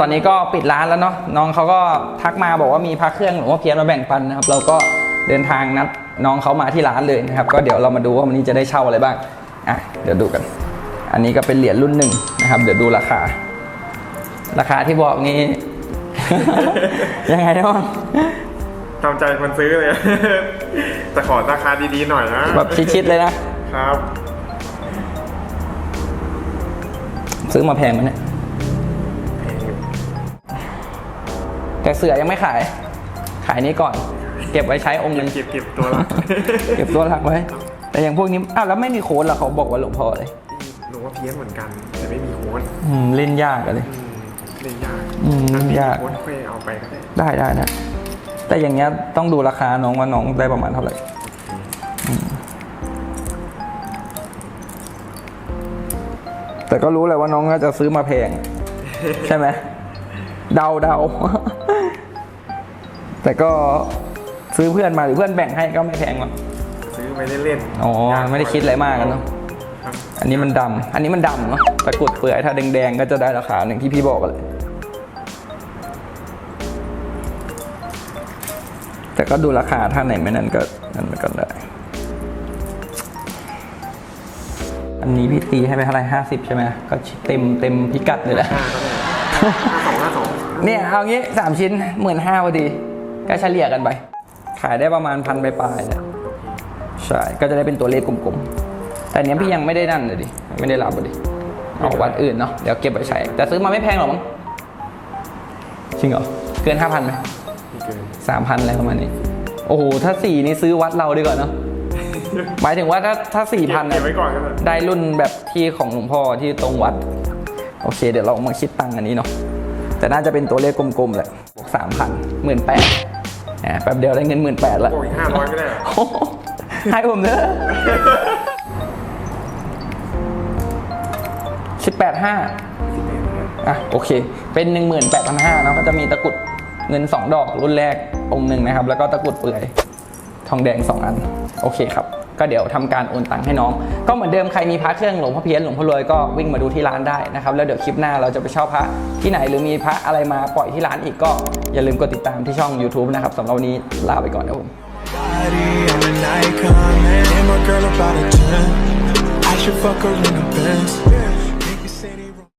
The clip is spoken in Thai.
ตอนนี้ก็ปิดร้านแล้วเนาะน้องเขาก็ทักมาบอกว่ามีพระเครื่องหลวงพ่อเพียรมาแบ่งปันนะครับ เราก็เดินทางนัดน้องเขามาที่ร้านเลยนะครับ ก็เดี๋ยวเรามาดูว่าวันนี้จะได้เช่าอะไรบ้างอะเดี๋ยวดูกัน อันนี้ก็เป็นเหรียญรุ่นหนึ่งนะครับ เดี๋ยวดูราคา ราคาที่บอกนี้ ยังไงน้องตามใจคนซื้อเลย แต่ขอราคาดีๆหน่อยนะแบบชิดๆเลยนะครับ ซื้อมาแพงไหมเนี่ย แต่เสือยังไม่ขาย ขายนี้ก่อน เก็บไว้ใช้องค์หนึง เก็บเก็บตัวละเก็บตัวหลักไว้ แต่อย่างพวกนี้อ้าวแล้วไม่มีโค้ดเหรอเขาบอกว่าหลวงพ่อเลยหนูว่าเพี้ยนเหมือนกัน แต่ไม่มีโค้ดอืมเล่นยากอะเลย อืมเล่นยากอืมถ้มียาก โค้ดค่อยเอาไปก็ได้ได้ได้นะ แต่อย่างเงี้ยต้องดูราคาน้องว่าน้องได้ประมาณเท่าไหร่อืมแต่ก็รู้แหละว่าน้องน่าจะซื้อมาแพง ใช่ไหมเดาเดา แต่ก็ซื้อเพื่อนมาหรือเพื่อนแบ่งให้ก็ไม่แพงหรอกซื้อไปเล่นๆอ๋อยากไม่ได้คิดอะไรมากกันเนาะครับอันนี้มันดำอันนี้มันดำเนาะตะกรุดเปลือยถ้าแดงๆก็จะได้ราคาหนึ่งที่พี่บอกกันเลยแต่ก็ดูราคาถ้าไหนไม่นั่นก็นั่นไปก็ได้อันนี้พี่ตีให้ไปเท่าไหร่ห้าสิบใช่ไหมก็เต็มเต็มพิกัดเลยแหละห้าก็ได้ห้าสองห้าสองเนี่ยเอางี้สามชิ้นหมื่นห้าพอดี ก็เฉลี่ยกันไป ขายได้ประมาณพันปลายๆแหละใช่ ก็จะได้เป็นตัวเลขกลมๆ แต่อันเนี้ยพี่ยังไม่ได้นั่นเลยดิ ไม่ได้รับเลยดิเอาวัดอื่นเนาะ เดี๋ยวเก็บไปใช้ แต่ซื้อมาไม่แพงหรอกมั้ง จริงเหรอ เกินห้าพันไหมมีเกินสามพันอะไรประมาณนี้ โอ้โห ถ้าสี่นี่ซื้อวัดเราดีกว่าเนาะ หมายถึงว่าถ้าถ้าสี่พันเก็บไว้ก่อนก็ได้ได้รุ่นแบบที่ของหลวงพ่อที่ตรงวัด โอเค เดี๋ยวเรามาคิดตังค์อันนี้เนาะ แต่น่าจะเป็นตัวเลขกลมๆแหละบวก สามพันหมื่นแปดแป๊บเดียวได้เงินหมื่นแปดละโอ้ยห้าร้อยไม่ได้เหรอโอ้โหให้ผมเถอะสิบแปดห้าอะโอเค เป็นหนึ่งหมื่นแปดพันห้าเนาะก็จะมีตะกรุดเงินสองดอกรุ่นแรกองค์หนึ่งนะครับ แล้วก็ตะกรุดเปลือย ทองแดง2อัน โอเคครับ ก็เดี๋ยวทำการโอนตังค์ให้น้อง ก็เหมือนเดิมใครมีพระเครื่องหลวงพ่อเพี้ยนหลวงพ่อรวยก็วิ่งมาดูที่ร้านได้นะครับแล้วเดี๋ยวคลิปหน้าเราจะไปเช่าพระที่ไหนหรือมีพระอะไรมาปล่อยที่ร้านอีกก็อย่าลืมกดติดตามที่ช่อง YouTube นะครับสำหรับวันนี้ลาไปก่อนนะผม should fuck her in the Benz.